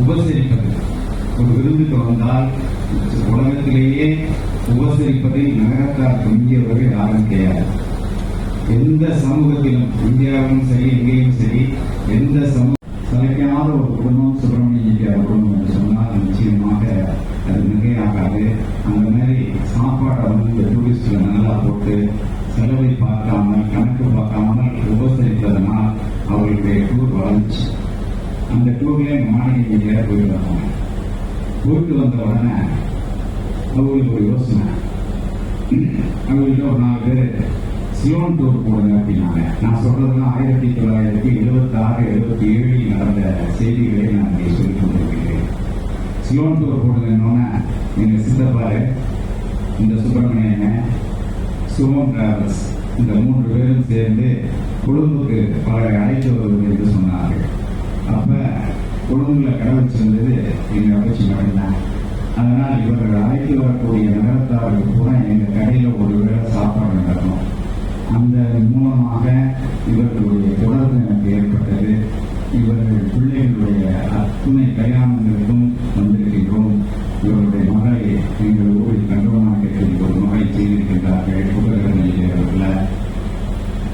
உபசரிப்பது. ஒரு விருந்துக்கு வந்தால் உலகத்திலேயே உபசரிப்பதை நகரத்தார் இந்தியவர்கள் யாரும் கிடையாது. எந்த சமூகத்திலும் இந்தியாவிலும் சரி எங்கேயும் சரி எந்த சமூக சளைக்காத ஒரு குடும்பம் சுப்பிரமணிய குடும்பம் என்று சொன்னால் நிச்சயமாக அது மிகையாகாது. அந்த மாதிரி சாப்பாடை வந்து இந்த டூரிஸ்ட்ல நல்லா போட்டு செலவை பார்க்காமல் கணக்கு பார்க்காமல் உபசரிப்பதனால் அவர்களுடைய டூர் வளர்ச்சி அந்த டூர்ல மாநில போயிட்டு வந்தாங்க போயிட்டு வந்த உடனே அவங்களுக்கு ஒரு யோசனை. அவங்களுக்கு ஒரு நாலு பேர் சியோன் டூர் போடுங்க அப்படின்னாங்க. நான் சொல்றதுலாம் ஆயிரத்தி தொள்ளாயிரத்தி எழுபத்தி ஆறு எழுபத்தி ஏழில் நடந்த செய்திகளை நான் இங்கே சொல்லிக் கொண்டிருக்கிறேன். சியோன் டூர் போடுங்கன்னொன்னே எங்க சித்தப்பாரு இந்த சுப்பிரமணியன் சுமம் டிராவல்ஸ் இந்த மூன்று பேரும் சேர்ந்து கொழும்புக்கு பல அழைத்து வருவது என்று சொன்னார்கள். கொழும்புல கடை வச்சிருந்தது எங்க அமைச்சு மட்டும்தான் அதனால் இவர்கள் அழைத்து வரக்கூடிய நகரத்தார்கள் கூட எங்க கடையில ஒரு வேளை சாப்பாடு நடக்கும். அந்த மூலமாக இவர்களுடைய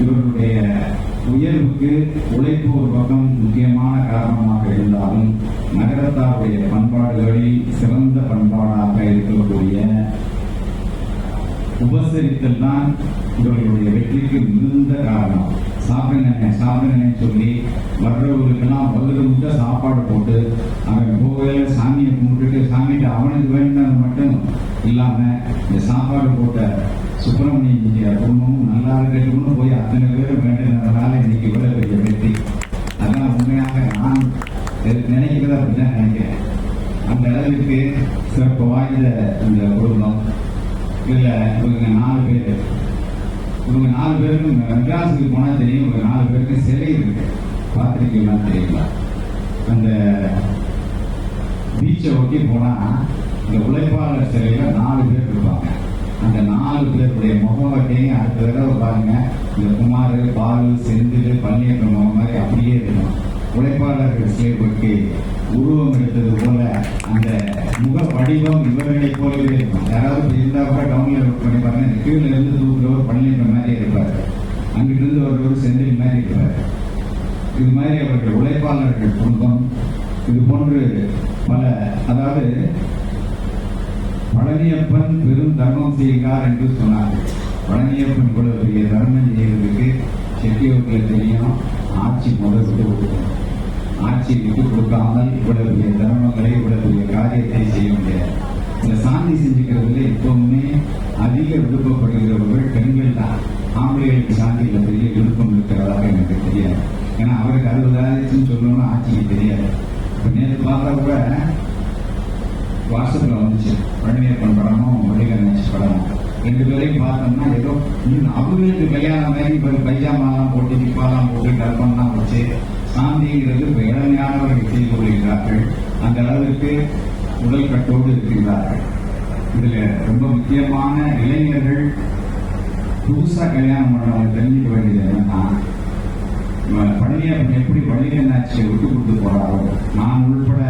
இவர்களுடைய உயர்வுக்கு உழைப்பு ஒரு பக்கம் முக்கியமான காரணமாக இருந்தாலும் நகரத்தாருடைய பண்பாடுகளில் சிறந்த பண்பாடாக இருக்கக்கூடிய உபசரித்தல் தான் இவர்களுடைய வெற்றிக்கு மிகுந்த காரணம். சாப்பிடுங்க சாப்பிடுங்கன்னு சொல்லி வர்றவர்களுக்கெல்லாம் வகுடு முட்டை சாப்பாடு போட்டு அவன் போகையில சாமியை கும்பிட்டுட்டு சாமிக்கு அவனுக்கு வேண்டினது மட்டும் இல்லாம இந்த சாப்பாடு போட்ட சுப்பிரமணியம் குடும்பமும் நல்லா இருக்கிற அத்தனை பேரும் வேண்டினதுனால இன்னைக்கு இவ்வளவு பெரிய வெற்றி. அதான் உண்மையாக நான் நினைக்கிறது அப்படிதான் நினைக்கிறேன். அந்த அளவுக்கு சிறப்பு வாய்ந்த இந்த குடும்பம். இல்லை இவங்க நாலு பேர். இவங்க நாலு பேருக்கும் மெட்ராஸுக்கு போனால் தெரியும். இவங்க நாலு பேருக்கு சிலை இருக்கு. பார்த்துருக்கீங்களா? தெரியுங்களா அந்த பீச்சை ஒட்டி போனால் இந்த உழைப்பாளர் சிலையில் நாலு பேர் இருப்பாங்க. அந்த நாலு பேருடைய முகவட்டையும் அடுத்த தடவை பாருங்க. இந்த குமார் பால் செந்தில் பள்ளியப்பன் மாதிரி அப்படியே இருக்கணும். உழைப்பாளர்கள் செயல்பட்டு உருவம் எடுத்தது போல அந்த முக வடிவம் இவர்களை போலவே இருக்கும் யாராவது இருந்தா கூட டவுன்ல ஒர்க் பண்ணி பாருங்க. கீழே இருந்து தூக்குறவர் பள்ளியப்பன் மாதிரி இருப்பார். அங்கிட்டு இருந்து வருவர் செந்தில் மாதிரி இருப்பார். இது மாதிரி அவர்கள் உழைப்பாளர்கள் குடும்பம். இது போன்று பல அதாவது பழனியப்பன் பெரும் தர்மம் செய்கிறார் என்று சொன்னார்கள் பழனியப்பன் இவ்வளவு பெரிய தர்மம் செய்வதற்கு செட்டியோட்டில் தெரியும். ஆட்சி முதல் விட்டு கொடுக்கணும். ஆட்சி விட்டு கொடுக்காமல் இவ்வளவு பெரிய தர்மங்களை இவ்வளவு பெரிய காரியத்தை செய்ய முடியாது. இந்த சாந்தி செஞ்சுக்கிறதுல எப்பவுமே அதிக விருப்பப்படுகிறவர்கள் பெண்கள் தான். ஆம்பளைகளுக்கு சாந்தியில் பெரிய விருப்பம் இருக்கிறதாக எனக்கு தெரியாது. ஏன்னா அவருக்கு அறுபதாயிரத்துன்னு சொல்லணும்னு ஆட்சிக்கு தெரியாது. நேற்று பார்த்தா கூட வாட்ஸ்அப்ல வந்துச்சு. பழனியப்பன் படமும் வடிகணேஷ் படமும் ரெண்டு பேரையும் பார்த்தோம்னா ஏதோ அவங்களுக்கு கல்யாணம் மாதிரி இப்போ பைஜாமாலாம் போட்டு நிப்பாலாம் போட்டு கற்பம்லாம் வச்சு சாந்திங்கிறது இப்போ இளமையானவர்கள் செய்து கொள்கிறார்கள் அந்த அளவுக்கு உடல் கட்டோடு இருக்கின்றார்கள் இதில் ரொம்ப முக்கியமான இளைஞர்கள் புதுசாக கல்யாணம் பண்ணவங்க தெரிஞ்சுக்க வேண்டியது என்னன்னா பழனியப்பன் எப்படி வழிகண்ணாட்சியை விட்டு கொடுத்து போறாரோ நான் உள்பட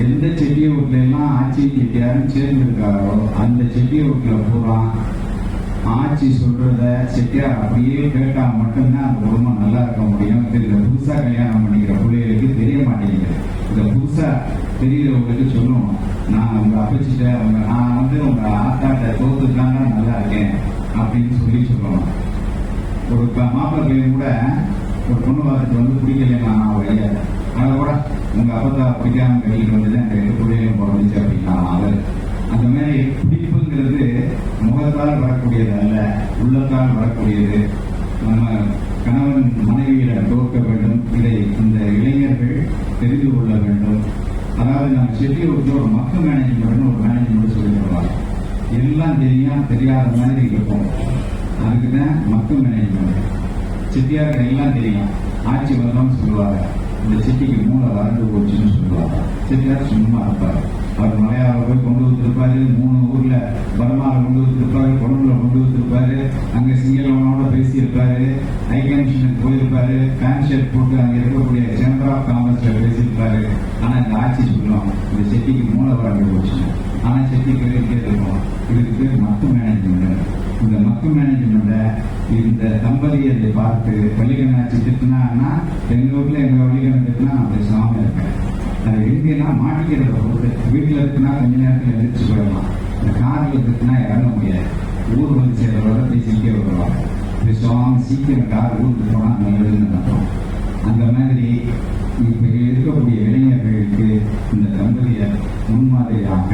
எந்த செட்டி வீட்டுல எல்லாம் ஆட்சி யாரும் சேர்ந்துருக்காரோ அந்த செட்டி வீட்டுல பூரா ஆட்சி சொல்றத செட்டியார் அப்படியே கேட்டா மட்டும்தான் அந்த குடும்பம் நல்லா இருக்க முடியும். இந்த புதுசா கல்யாணம் பண்ணிக்கிற பிள்ளைகளுக்கு தெரிய மாட்டேங்குது. இந்த புதுசா தெரிகிறவங்களுக்கு சொல்லணும் நான் உங்க அப்பச்சிட்ட உங்க நான் வந்து உங்க ஆத்தாட்ட தோத்துட்டாங்க நல்லா இருக்கேன் அப்படின்னு சொல்லி சொல்லணும் ஒரு க- மாப்பிள்ளை கூட ஒரு பொண்ணு பார்த்துட்டு வந்து பிடிக்கலையா நான் வழிய அதை கூட உங்க அப்பத்தா பிடிக்காம கையில் வந்து தான் ரெண்டு பிள்ளைகளும் பிறந்துச்சு அப்படின்னா அவர். அந்த மாதிரி பிடிப்புங்கிறது முகத்தால் வரக்கூடியது அல்ல உள்ளத்தால் வரக்கூடியது. நம்ம கணவன் மனைவியிட தோற்க வேண்டும். இதை இந்த இளைஞர்கள் தெரிந்து கொள்ள வேண்டும். அதாவது நம்ம செட்டியூருக்கு ஒரு மக்கள் மேனேஜ்மெண்ட்னு ஒரு மேனேஜ்மெண்ட் சொல்லி தருவாங்க. எல்லாம் தெரியும் தெரியாத மாதிரி இருக்கும். அதுக்கு தான் மக்கள் மேனேஜ்மெண்ட் செட்டியாருக்கு எல்லாம் தெரியும். ஆட்சி வந்தோம்னு சொல்லுவாங்க. இந்த சிட்டிக்கு மூளை வறண்டு போச்சுன்னு சொல்லுவாங்க. சிட்டியார் சும்மா இருப்பார் அவர் மலையாள போய் கொண்டு வந்திருப்பாரு மூணு ஊர்ல பர்மால கொண்டு வந்திருப்பாரு கொழும்புல கொண்டு வந்திருப்பாரு அங்க சிங்களவனோட பேசியிருப்பாரு ஐக்கிய கமிஷனுக்கு போயிருப்பாரு பேண்ட் ஷர்ட் போட்டு அங்க இருக்கக்கூடிய சேம்பர் ஆஃப் காமர்ஸ்ல பேசியிருப்பாரு. ஆனா இந்த ஆட்சி சொல்லுவாங்க இந்த செட்டிக்கு மூளை வறண்டு போச்சுன்னு. ஆனா செட்டி கேட்டுக்கிட்டே இருக்கும் இதுக்கு பேர் மக்கு மேனேஜ்மெண்ட் இந்த மக்கு மேனேஜ்மெண்ட்டை இந்த தம்பதியரை பார்த்து வள்ளிகனாச்சி திட்டினான்னா எங்க ஊர்ல எங்க வள்ளிகனை திட்டினா நான் பேசாம இருப்பேன் அது எங்கன்னா மாட்டிக்கிறத பொறுத்து வீட்டில் இருக்குன்னா கொஞ்ச நேரத்தில் எழுந்திரிச்சு போயிடலாம். இந்த காரில் இருக்குன்னா இறங்க முடியாது. ஊர் வந்து சேர்றதோட போய் சீக்கிரம் வருவாங்க பேசாம சீக்கிரம் கார் ஊருக்கு போனால் நல்லதுன்னு அர்த்தம் அந்த மாதிரி இப்போ இருக்கக்கூடிய இளைஞர்களுக்கு இந்த தம்பதியை முன்மாதிரியாக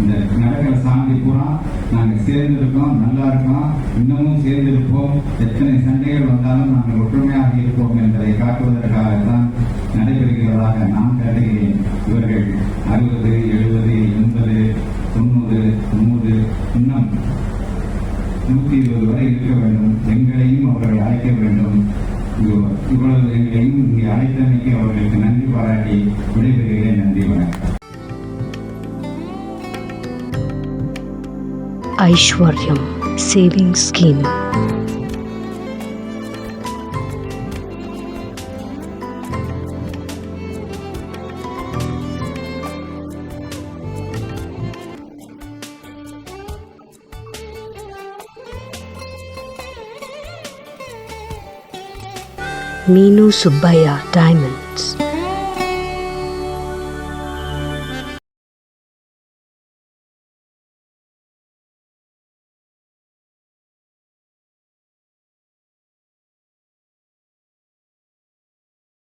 இந்த நடக்கிற சாந்தி பூரா நாங்கள் சேர்ந்துருக்கோம் நல்லா இருக்கோம் இன்னமும் சேர்ந்திருப்போம். எத்தனை சண்டைகள் வந்தாலும் நாங்கள் ஒற்றுமையாக இருப்போம் என்பதை காட்டுவதற்காகத்தான் நடைபெறுகிறதாக நான் கருதுகிறேன். అనేది పెరిగాయండి మనకి Aishwaryam saving scheme Minu Subaya Diamonds.